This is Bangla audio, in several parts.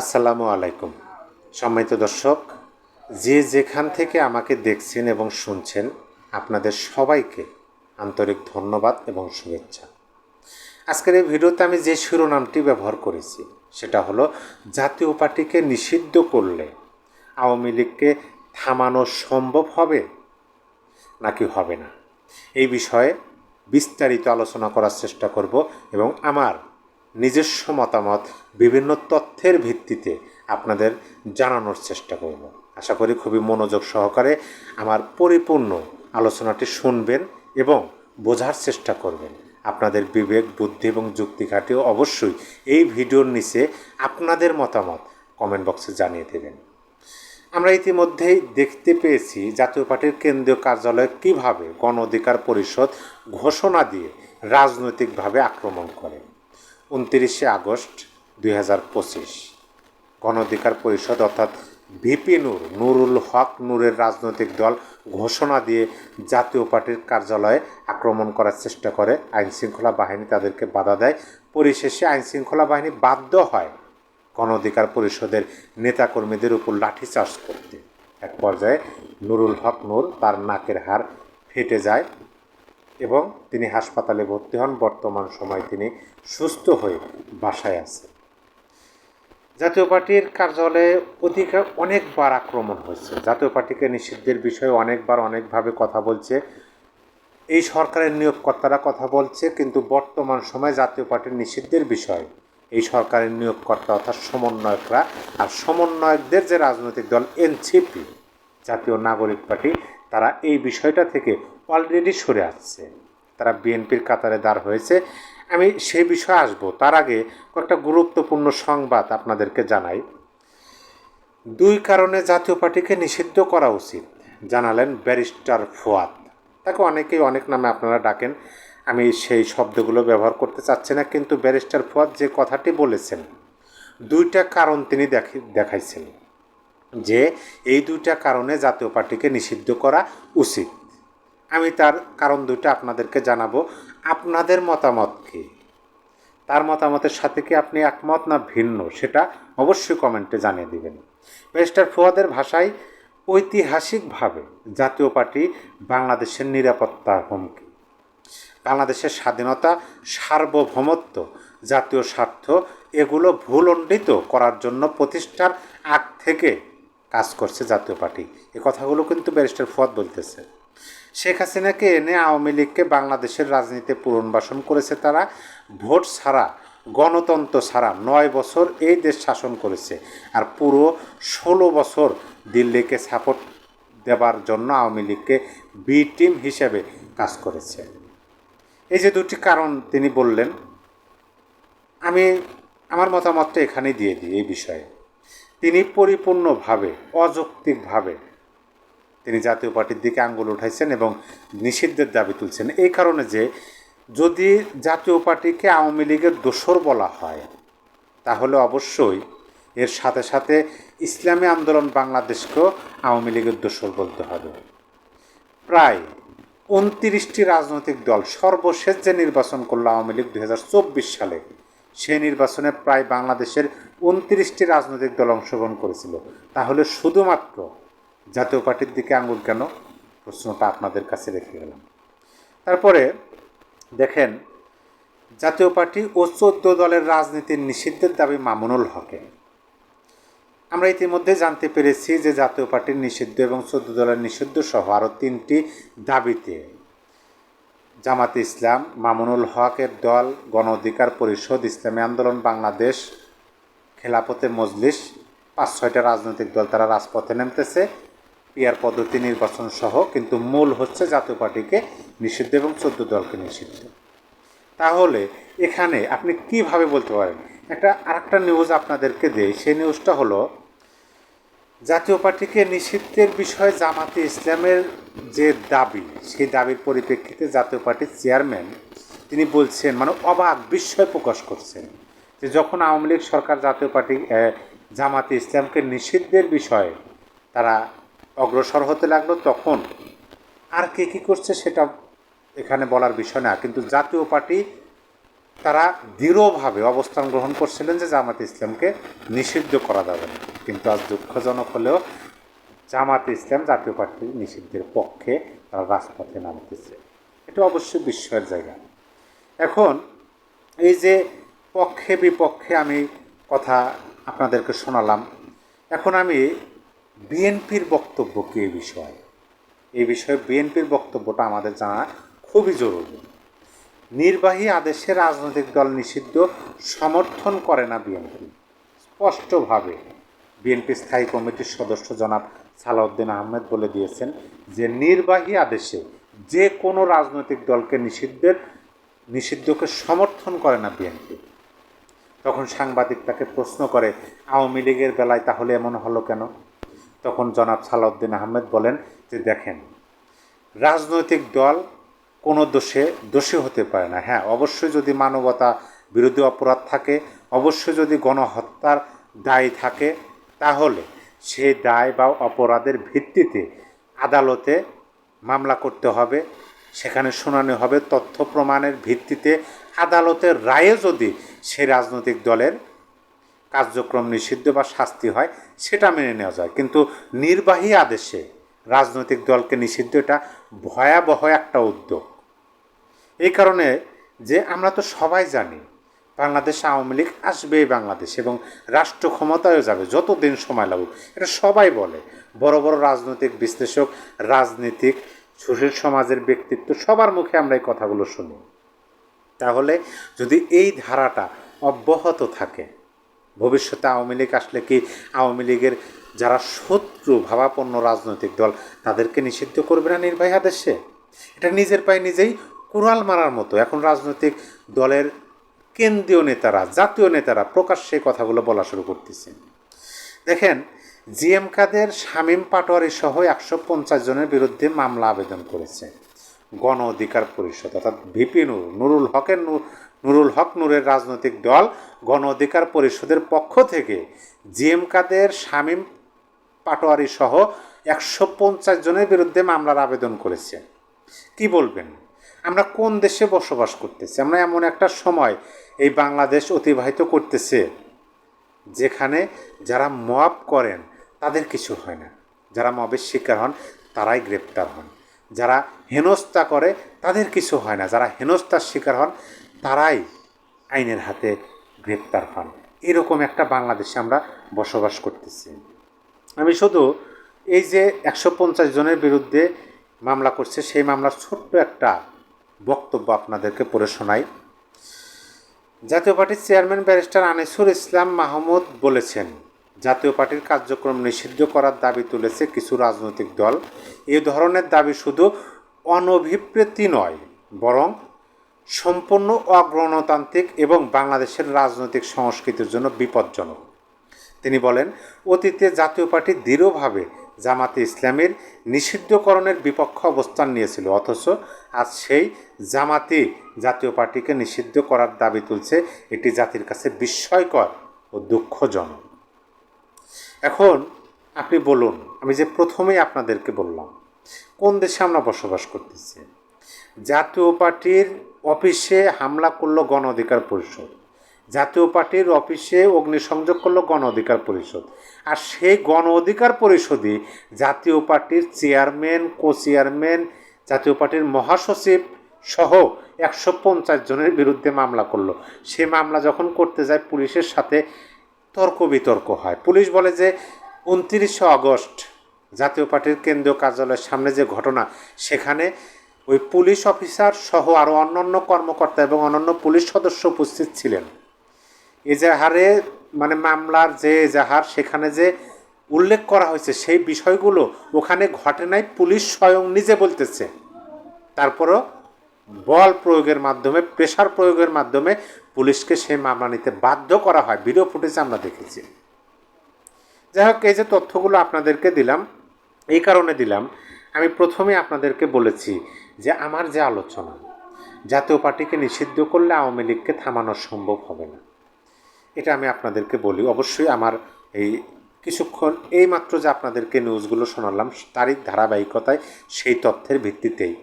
আসসালামু আলাইকুম। সম্মানিত দর্শক, যে যেখান থেকে আমাকে দেখছেন এবং শুনছেন, আপনাদের সবাইকে আন্তরিক ধন্যবাদ এবং শুভেচ্ছা। আজকের এই ভিডিওতে আমি যে শিরোনামটি ব্যবহার করেছি, সেটা হলো, জাতীয় পার্টিকে নিষিদ্ধ করলে আওয়ামী লীগকে থামানো সম্ভব হবে নাকি হবে না? এই বিষয়ে বিস্তারিত আলোচনা করার চেষ্টা করব এবং আমার নিজস্ব মতামত, বিভিন্ন তথ্যের ভিত্তিতে আপনাদের জানানোর চেষ্টা করব। আশা করি খুবই মনোযোগ সহকারে আমার পরিপূর্ণ আলোচনাটি শুনবেন এবং বোঝার চেষ্টা করবেন। আপনাদের বিবেক, বুদ্ধি এবং যুক্তি অবশ্যই এই ভিডিওর নিচে আপনাদের মতামত কমেন্ট বক্সে জানিয়ে দেবেন। আমরা ইতিমধ্যেই দেখতে পেয়েছি জাতীয় পার্টির কেন্দ্রীয় কার্যালয় কীভাবে গণ অধিকার পরিষদ ঘোষণা দিয়ে রাজনৈতিকভাবে আক্রমণ করে। উনত্রিশে আগস্ট দুই হাজার পঁচিশ। গণ অধিকার পরিষদ অর্থাৎ ভিপি নূর, নুরুল হক নূরের রাজনৈতিক দল ঘোষণা দিয়ে জাতীয় পার্টির কার্যালয়ে আক্রমণ করার চেষ্টা করে। আইন শৃঙ্খলা বাহিনী তাদেরকে বাধা দেয়। পরিশেষে আইন শৃঙ্খলা বাহিনী বাধ্য হয় গণ অধিকার পরিষদের নেতাকর্মীদের উপর লাঠিচার্জ করতে। এক পর্যায়ে নুরুল হক নূর তার নাকের হার ফেটে যায়। এবং তিনি হাসপাতালে ভর্তি হন। বর্তমান সময় তিনি সুস্থ হয়ে বাসায় আছেন। জাতীয় পার্টির কার্যালয়ে অধিকার অনেকবার আক্রমণ হয়েছে। জাতীয় পার্টিকে নিষিদ্ধের বিষয়ে অনেকবার অনেকভাবে কথা বলছে। এই সরকারের নিয়োগকর্তারা কথা বলছে, কিন্তু বর্তমান সময়ে জাতীয় পার্টির নিষিদ্ধের বিষয় এই সরকারের নিয়োগকর্তা অর্থাৎ সমন্বয়করা আর সমন্বয়কদের যে রাজনৈতিক দল এনসিপি, জাতীয় নাগরিক পার্টি, তারা এই বিষয়টা থেকে অলরেডি সরে আসছে। তারা বিএনপির কাতারে দাঁড় হয়েছে। আমি সেই বিষয়ে আসব। তার আগে কয়েকটা গুরুত্বপূর্ণ সংবাদ আপনাদেরকে জানাই। দুই কারণে জাতীয় পার্টিকে নিষিদ্ধ করা উচিত, জানালেন ব্যারিস্টার ফুয়াদ। তাকে অনেকেই অনেক নামে আপনারা ডাকেন। আমি সেই শব্দগুলো ব্যবহার করতে চাচ্ছি না, কিন্তু ব্যারিস্টার ফুয়াদ যে কথাটি বলেছেন, দুইটা কারণ তিনি দেখি দেখাইছেন যে এই দুইটা কারণে জাতীয় পার্টিকে নিষিদ্ধ করা উচিত। আমি তার কারণ দুইটা আপনাদেরকে জানাব। আপনাদের মতামত কি? তার মতামতের সাথে কি আপনি একমত না ভিন্ন, সেটা অবশ্যই কমেন্টে জানিয়ে দেবেন। ব্যারিস্টার ফুয়াদের ভাষায় ঐতিহাসিকভাবে জাতীয় পার্টি বাংলাদেশের নিরাপত্তার হুমকি। বাংলাদেশের স্বাধীনতা, সার্বভৌমত্ব, জাতীয় স্বার্থ, এগুলো ভুলণ্ডিত করার জন্য প্রতিষ্ঠার আগ থেকে কাজ করছে জাতীয় পার্টি। এ কথাগুলো কিন্তু ব্যারিস্টার ফুয়াদ বলতেছে। শেখ হাসিনাকে এনে আওয়ামী লীগকে বাংলাদেশের রাজনীতিতে পুনর্বাসন করেছে তারা। ভোট ছাড়া, গণতন্ত্র ছাড়া নয় বছর এই দেশ শাসন করেছে আর পুরো ষোলো বছর দিল্লিকে সাপোর্ট দেবার জন্য আওয়ামী লীগকে বি টিম হিসেবে কাজ করেছে। এই যে দুটি কারণ তিনি বললেন, আমি আমার মতামতটা এখানেই দিয়ে দিই এই বিষয়ে। তিনি পরিপূর্ণভাবে, অযৌক্তিকভাবে তিনি জাতীয় পার্টির দিকে আঙ্গুল উঠাইছেন এবং নিষিদ্ধের দাবি তুলছেন। এই কারণে যে যদি জাতীয় পার্টিকে আওয়ামী লীগের দোসর বলা হয়, তাহলে অবশ্যই এর সাথে সাথে ইসলামী আন্দোলন বাংলাদেশকেও আওয়ামী লীগের দোসর বলতে হবে। প্রায় উনত্রিশটি রাজনৈতিক দল সর্বশেষ যে নির্বাচন করল আওয়ামী লীগ দু হাজার চব্বিশ সালে, সেই নির্বাচনে প্রায় বাংলাদেশের উনত্রিশটি রাজনৈতিক দল অংশগ্রহণ করেছিল। তাহলে শুধুমাত্র জাতীয় পার্টির দিকে আঙুল কেন? প্রশ্নটা আপনাদের কাছে রেখে গেলাম। তারপরে দেখেন, জাতীয় পার্টি ও চোদ্দ দলের রাজনীতির নিষিদ্ধের দাবি মামুনুল হকে। আমরা ইতিমধ্যে জানতে পেরেছি যে জাতীয় পার্টির নিষিদ্ধ এবং চোদ্দ দলের নিষিদ্ধ সহ আরও তিনটি দাবিতে জামাতে ইসলাম, মামুনুল হকের দল, গণ অধিকার পরিষদ, ইসলামী আন্দোলন, বাংলাদেশ খেলাপথে মজলিস পাঁচ ছয়টা রাজনৈতিক দল তারা রাজপথে নামতেছে পিয়ার পদ্ধতি নির্বাচন সহ কিন্তু মূল হচ্ছে জাতীয় পার্টিকে নিষিদ্ধ এবং চোদ্দ দলকে নিষিদ্ধ। তাহলে এখানে আপনি কীভাবে বলতে পারেন? একটা আরেকটা নিউজ আপনাদেরকে দেই, সেই নিউজটা হলো, জাতীয় পার্টিকে নিষিদ্ধের বিষয়ে জামাতে ইসলামের যে দাবি, সেই দাবির পরিপ্রেক্ষিতে জাতীয় পার্টির চেয়ারম্যান তিনি বলছেন মানে অবাক বিস্ময় প্রকাশ করছেন যে যখন আওয়ামী লীগ সরকার জাতীয় পার্টি জামাতে ইসলামকে নিষিদ্ধের বিষয়ে তারা অগ্রসর হতে লাগল তখন। আর কে কী করছে সেটা এখানে বলার বিষয় না, কিন্তু জাতীয় পার্টি তারা দৃঢ়ভাবে অবস্থান গ্রহণ করছিলেন যে জামাত ইসলামকে নিষিদ্ধ করা যাবে না। কিন্তু আজ দুঃখজনক হলেও জামাত ইসলাম জাতীয় পার্টির নিষিদ্ধের পক্ষে তারা রাজপথে নামতেছে। এটা অবশ্যই বিস্ময়ের জায়গা। এখন এই যে পক্ষে বিপক্ষে আমি কথা আপনাদেরকে শোনালাম, এখন আমি বিএনপির বক্তব্য কি এ বিষয়ে? এই বিষয়ে বিএনপির বক্তব্যটা আমাদের জানা খুবই জরুরি। নির্বাহী আদেশে রাজনৈতিক দল নিষিদ্ধ সমর্থন করে না বিএনপি। স্পষ্টভাবে বিএনপি স্থায়ী কমিটির সদস্য জনাব সালাউদ্দিন আহমেদ বলে দিয়েছেন যে নির্বাহী আদেশে যে কোনো রাজনৈতিক দলকে নিষিদ্ধের, নিষিদ্ধকে সমর্থন করে না বিএনপি। তখন সাংবাদিক তাকে প্রশ্ন করে, আওয়ামী লীগের বেলায় তাহলে এমন হলো কেন? তখন জনাব সালাউদ্দিন আহমেদ বলেন যে, দেখেন, রাজনৈতিক দল কোনো দোষে দোষী হতে পারে না। হ্যাঁ অবশ্যই যদি মানবতা বিরোধী অপরাধ থাকে, অবশ্যই যদি গণহত্যার দায় থাকে, তাহলে সেই দায় বা অপরাধের ভিত্তিতে আদালতে মামলা করতে হবে। সেখানে শুনানি হবে তথ্য প্রমাণের ভিত্তিতে। আদালতের রায়ে যদি সে রাজনৈতিক দলের কার্যক্রম নিষিদ্ধ বা শাস্তি হয়, সেটা মেনে নেওয়া যায়। কিন্তু নির্বাহী আদেশে রাজনৈতিক দলকে নিষিদ্ধ এটা ভয়াবহ একটা উদ্যোগ। এই কারণে যে আমরা তো সবাই জানি, বাংলাদেশ আওয়ামী লীগ আসবেই বাংলাদেশ এবং রাষ্ট্র ক্ষমতায়ও যাবে যত দিন সময় লাগুক। এটা সবাই বলে। বড় বড় রাজনৈতিক বিশ্লেষক, রাজনীতিক, সুশীল সমাজের ব্যক্তিত্ব, সবার মুখে আমরা এই কথাগুলো শুনি। তাহলে যদি এই ধারাটা অব্যাহত থাকে ভবিষ্যতে আওয়ামী লীগ আসলে কি আওয়ামী লীগের যারা শত্রু, ভাবাপন্ন রাজনৈতিক দল, তাদেরকে নিষিদ্ধ করবে না নির্বাহী আদেশে? এটা নিজের পায়ে নিজেই কুড়াল মারার মতো। এখন রাজনৈতিক দলের কেন্দ্রীয় নেতারা, জাতীয় নেতারা প্রকাশ্যে কথাগুলো বলা শুরু করতেছেন দেখেন জিএম কাদের শামীম পাটোয়ারি সহ একশো পঞ্চাশ জনের বিরুদ্ধে মামলা আবেদন করেছে। গণ অধিকার পরিষদ, অর্থাৎ ভিপি নুর, নুরুল হকের নুরুল হক নূরের রাজনৈতিক দল গণ অধিকার পরিষদের পক্ষ থেকে জিএম কাদের, শামীম পাটোয়ারি সহ একশো পঞ্চাশ জনের বিরুদ্ধে মামলার আবেদন করেছে। কি বলবেন? আমরা কোন দেশে বসবাস করতেছি? আমরা এমন একটা সময় এই বাংলাদেশ অতিবাহিত করতেছে যেখানে যারা মব করেন, তাদের কিছু হয় না। যারা মবের শিকার হন, তারাই গ্রেপ্তার হন। যারা হেনস্থা করে, তাদের কিছু হয় না। যারা হেনস্থার শিকার হন তারাই আইনের হাতে গ্রেপ্তার হন। এরকম একটা বাংলাদেশে আমরা বসবাস করতেছি। আমি শুধু এই যে একশো পঞ্চাশ জনের বিরুদ্ধে মামলা করছে, সেই মামলার ছোট্ট একটা বক্তব্য আপনাদেরকে পড়ে শোনাই। জাতীয় পার্টির চেয়ারম্যান ব্যারিস্টার আনিসুর ইসলাম মাহমুদ বলেছেন, জাতীয় পার্টির কার্যক্রম নিষিদ্ধ করার দাবি তুলেছে কিছু রাজনৈতিক দল। এ ধরনের দাবি শুধু অনভিপ্রেতি নয়, বরং সম্পূর্ণ অগ্রণতান্ত্রিক এবং বাংলাদেশের রাজনৈতিক সংস্কৃতির জন্য বিপজ্জনক। তিনি বলেন, অতীতে জাতীয় পার্টি দৃঢ়ভাবে জামাতে ইসলামের নিষিদ্ধকরণের বিপক্ষে অবস্থান নিয়েছিল, অথচ আজ সেই জামাতি জাতীয় পার্টিকে নিষিদ্ধ করার দাবি তুলছে এটি জাতির কাছে বিস্ময়কর ও দুঃখজনক। এখন আপনি বলুন, আমি যে প্রথমেই আপনাদেরকে বললাম, কোন দেশে আমরা বসবাস করতেছি? জাতীয় পার্টির অফিসে হামলা করল গণ অধিকার পরিষদ। জাতীয় পার্টির অফিসে অগ্নিসংযোগ করল গণ অধিকার পরিষদ। আর সেই গণ অধিকার পরিষদই জাতীয় পার্টির চেয়ারম্যান কো চেয়ারম্যান জাতীয় পার্টির মহাসচিব সহ একশো পঞ্চাশ জনের বিরুদ্ধে মামলা করল। সে মামলা যখন করতে যায়, পুলিশের সাথে তর্ক বিতর্ক হয়। পুলিশ বলে যে, উনত্রিশে আগস্ট জাতীয় পার্টির কেন্দ্রীয় কার্যালয়ের সামনে যে ঘটনা, সেখানে ওই পুলিশ অফিসার সহ আরও অন্যান্য কর্মকর্তা এবং অন্যান্য পুলিশ সদস্য উপস্থিত ছিলেন। এজাহারে মানে মামলার যে এজাহার, সেখানে যে উল্লেখ করা হয়েছে সেই বিষয়গুলো ওখানে ঘটে নাই, পুলিশ স্বয়ং নিজে বলতেছে। তারপরও বল প্রয়োগের মাধ্যমে প্রেশার প্রয়োগের মাধ্যমে পুলিশকে সেই মামলা নিতে বাধ্য করা হয়। ভিডিও ফুটেজে আমরা দেখেছি। যাই হোক, এই যে তথ্যগুলো আপনাদেরকে দিলাম, এই কারণে দিলাম আমি প্রথমে আপনাদেরকে বলেছি যে আমার যে আলোচনা, জাতীয় পার্টিকে নিষিদ্ধ করলে আওয়ামী লীগকে থামানো সম্ভব হবে না। এটা আমি আপনাদেরকে বলি। অবশ্যই আমার এই কিছুক্ষণ এই মাত্র যে আপনাদেরকে নিউজগুলো শোনালাম, তারই ধারাবাহিকতায় সেই তথ্যের ভিত্তিতেই।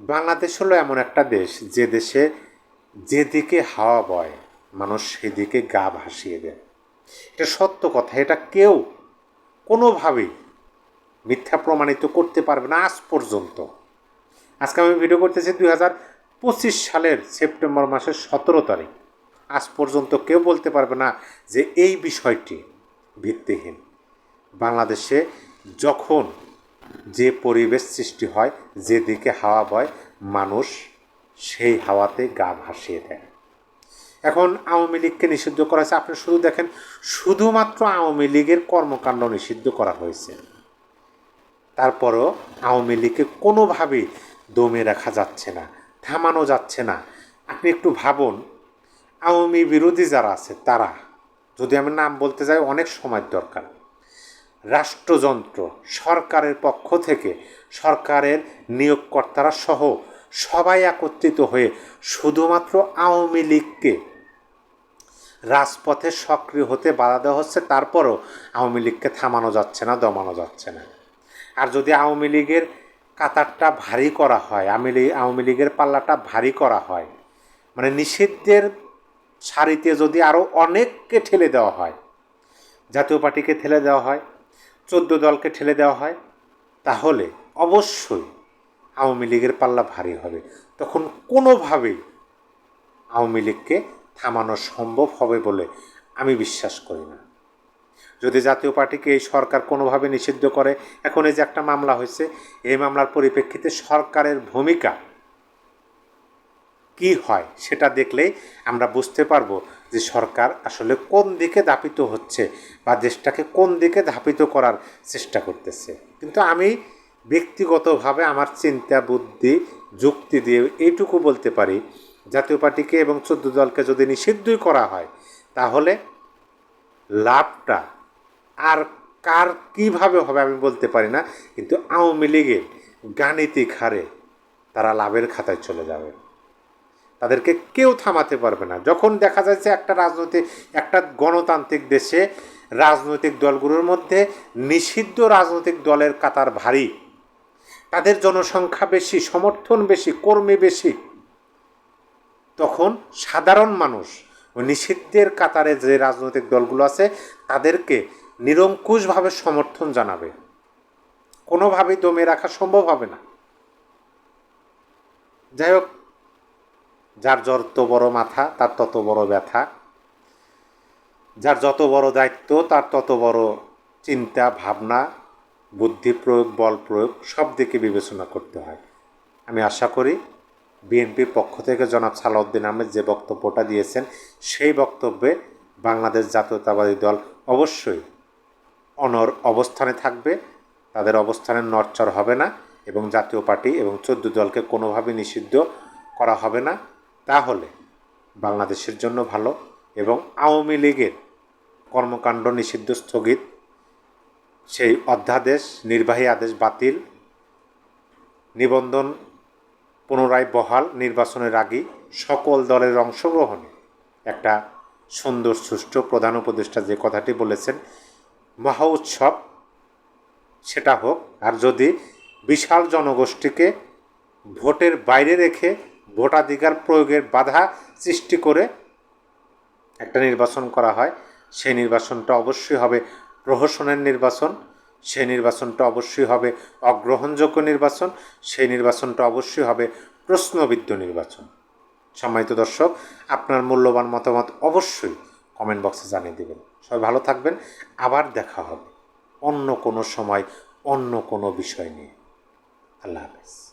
বাংলাদেশ হলো এমন একটা দেশ, যে দেশে যেদিকে হাওয়া বয়, মানুষ সেদিকে গা ভাসিয়ে দেয়। এটা সত্য কথা, এটা কেউ কোনোভাবেই মিথ্যা প্রমাণিত করতে পারবে না আজ পর্যন্ত। আজকে আমি ভিডিও করতেছি দুই হাজার পঁচিশ সালের সেপ্টেম্বর মাসের সতেরো তারিখ। আজ পর্যন্ত কেউ বলতে পারবে না যে এই বিষয়টি ভিত্তিহীন। বাংলাদেশে যখন যে পরিবেশ সৃষ্টি হয়, যেদিকে হাওয়া বয়, মানুষ সেই হাওয়াতে গা ভাসিয়ে দেয়। এখন আওয়ামী লীগকে নিষিদ্ধ করা হয়েছে। আপনি শুধু দেখেন, শুধুমাত্র আওয়ামী লীগের কর্মকাণ্ড নিষিদ্ধ করা হয়েছে। তারপরও আওয়ামী লীগকে কোনোভাবেই দমে রাখা যাচ্ছে না, থামানো যাচ্ছে না। আপনি একটু ভাবুন, আওয়ামী বিরোধী যারা আছে, তারা, যদি আমি নাম বলতে যাই, অনেক সময়ের দরকার। রাষ্ট্রযন্ত্র, সরকারের পক্ষ থেকে সরকারের নিয়োগকর্তারা সহ সবাই একত্রিত হয়ে শুধুমাত্র আওয়ামী লীগকে রাজপথে সক্রিয় হতে বাধা দেওয়া হচ্ছে, তারপরও আওয়ামী লীগকে থামানো যাচ্ছে না, দমানো যাচ্ছে না। আর যদি আওয়ামী লীগের কাতারটা ভারী করা হয়, আওয়ামী লীগ আওয়ামী লীগের পাল্লাটা ভারী করা হয় মানে নিষিদ্ধের সারিতে যদি আরও অনেককে ঠেলে দেওয়া হয়, জাতীয় পার্টিকে ঠেলে দেওয়া হয়, চোদ্দ দলকে ঠেলে দেওয়া হয়, তাহলে অবশ্যই আওয়ামী লীগের পাল্লা ভারী হবে। তখন কোনোভাবেই আওয়ামী লীগকে থামানো সম্ভব হবে বলে আমি বিশ্বাস করি না। যদি জাতীয় পার্টিকে এই সরকার কোনোভাবে নিষিদ্ধ করে, এখন এই যে একটা মামলা হয়েছে, এই মামলার পরিপ্রেক্ষিতে সরকারের ভূমিকা কি হয় সেটা দেখলেই আমরা বুঝতে পারব যে সরকার আসলে কোন দিকে ধাপিত হচ্ছে বা দেশটাকে কোন দিকে ধাপিত করার চেষ্টা করতেছে। কিন্তু আমি ব্যক্তিগতভাবে আমার চিন্তা, বুদ্ধি, যুক্তি দিয়ে এইটুকু বলতে পারি, জাতীয় পার্টিকে এবং চোদ্দ দলকে যদি নিষিদ্ধই করা হয়, তাহলে লাভটা আর কার কীভাবে হবে আমি বলতে পারি না, কিন্তু আওয়ামী লীগের গাণিতিক হারে তারা লাভের খাতায় চলে যাবে। তাদেরকে কেউ থামাতে পারবে না। যখন দেখা যাচ্ছে একটা রাজনৈতিক, একটা গণতান্ত্রিক দেশে রাজনৈতিক দলগুলোর মধ্যে নিষিদ্ধ রাজনৈতিক দলের কাতার ভারী, তাদের জনসংখ্যা বেশি, সমর্থন বেশি, কর্মী বেশি, তখন সাধারণ মানুষ নিষিদ্ধের কাতারে যে রাজনৈতিক দলগুলো আছে, তাদেরকে নিরঙ্কুশভাবে সমর্থন জানাবে। কোনোভাবেই দমে রাখা সম্ভব হবে না। যাই হোক, যার যত বড় মাথা, তার তত বড় ব্যথা। যার যত বড় দায়িত্ব, তার তত বড় চিন্তা, ভাবনা, বুদ্ধি প্রয়োগ, বল প্রয়োগ, সব দিকে বিবেচনা করতে হয়। আমি আশা করি বিএনপির পক্ষ থেকে জনাব সালাউদ্দিন আহমেদ যে বক্তব্যটা দিয়েছেন, সেই বক্তব্যে বাংলাদেশ জাতীয়তাবাদী দল অবশ্যই অনর অবস্থানে থাকবে, তাদের অবস্থানের নড়চড় হবে না এবং জাতীয় পার্টি এবং চোদ্দ দলকে কোনোভাবে নিষিদ্ধ করা হবে না। তাহলে বাংলাদেশের জন্য ভালো এবং আওয়ামী লীগের কর্মকাণ্ড নিষিদ্ধ স্থগিত। সেই অধ্যাদেশ, নির্বাহী আদেশ বাতিল। নিবন্ধন পুনরায় বহাল নির্বাচনের আগে সকল দলের অংশগ্রহণে একটা সুন্দর সুষ্ঠু প্রধান উপদেষ্টা যে কথাটি বলেছেন মহা উৎসব সেটা হোক। আর যদি বিশাল জনগোষ্ঠীকে ভোটের বাইরে রেখে ভোটাধিকার প্রয়োগের বাধা সৃষ্টি করে একটা নির্বাচন করা হয়, সেই নির্বাচনটা অবশ্যই হবে প্রহসনের নির্বাচন, সেই নির্বাচনটা অবশ্যই হবে অগ্রহণযোগ্য নির্বাচন, সেই নির্বাচনটা অবশ্যই হবে প্রশ্নবিদ্ধ নির্বাচন। সম্মানিত দর্শক, আপনার মূল্যবান মতামত অবশ্যই কমেন্ট বক্সে জানিয়ে দেবেন। সবাই ভালো থাকবেন। আবার দেখা হবে অন্য কোনো সময়, অন্য কোনো বিষয় নিয়ে। আল্লাহ হাফেজ।